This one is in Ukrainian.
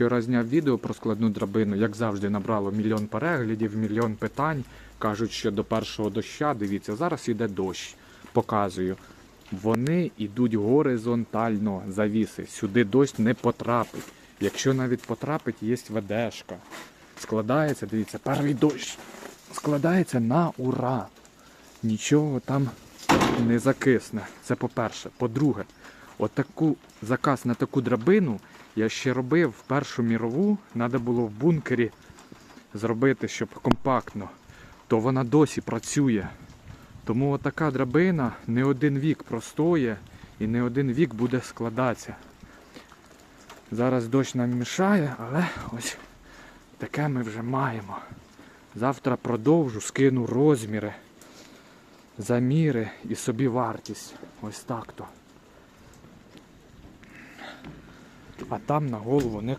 Вчора зняв відео про складну драбину, як завжди, набрало мільйон переглядів, мільйон питань. Кажуть, що до першого доща, дивіться, зараз йде дощ. Показую. Вони йдуть горизонтально завіси. Сюди дощ не потрапить. Якщо навіть потрапить, є ведешка. Складається, дивіться, перший дощ. Складається на ура. Нічого там не закисне. Це по-перше. По-друге, отаку заказ на таку драбину я ще робив Першу мірову. Треба було в бункері зробити, щоб компактно. То вона досі працює. Тому отака драбина не один вік простоє і не один вік буде складатися. Зараз дощ нам мішає, але ось таке ми вже маємо. Завтра продовжу, скину розміри, заміри і собі вартість. Ось так то. А там на голову не